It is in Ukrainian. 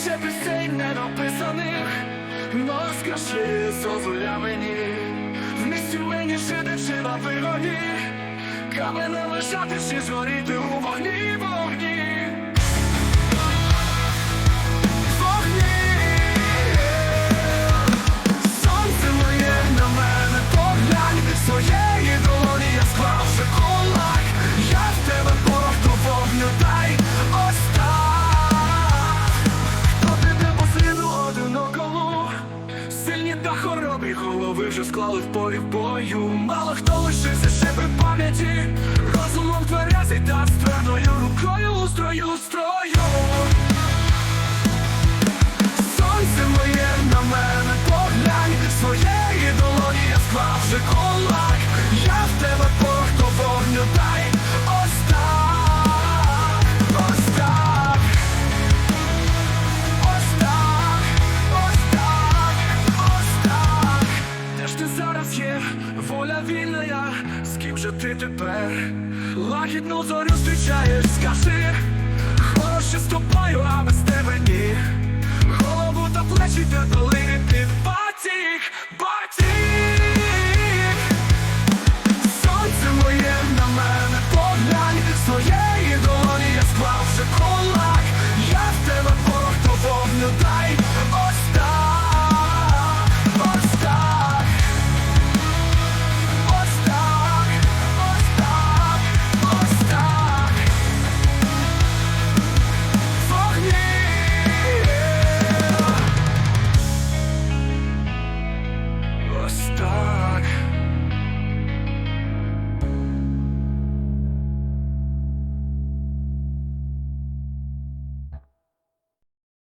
більше пісень недописаних, но скажи, зозуля мені, в місті мені жити чи на вигоді, камене лежати чи згоріти у вогні. Вогні. Та хоробі голови вже склали в полі бою. Мало хто лишився при пам'яті. Розумом тверезий та ствердною рукою у строю, у строю. Сонце моє на мене поглянь. Своєї долоні я склав вже кулак зараз є, воля вільна я. З ким же ти тепер? Лагідну зорю зустрічаєш, скажи Хороше тобою, а без тебе ні. Голову та плечі те star.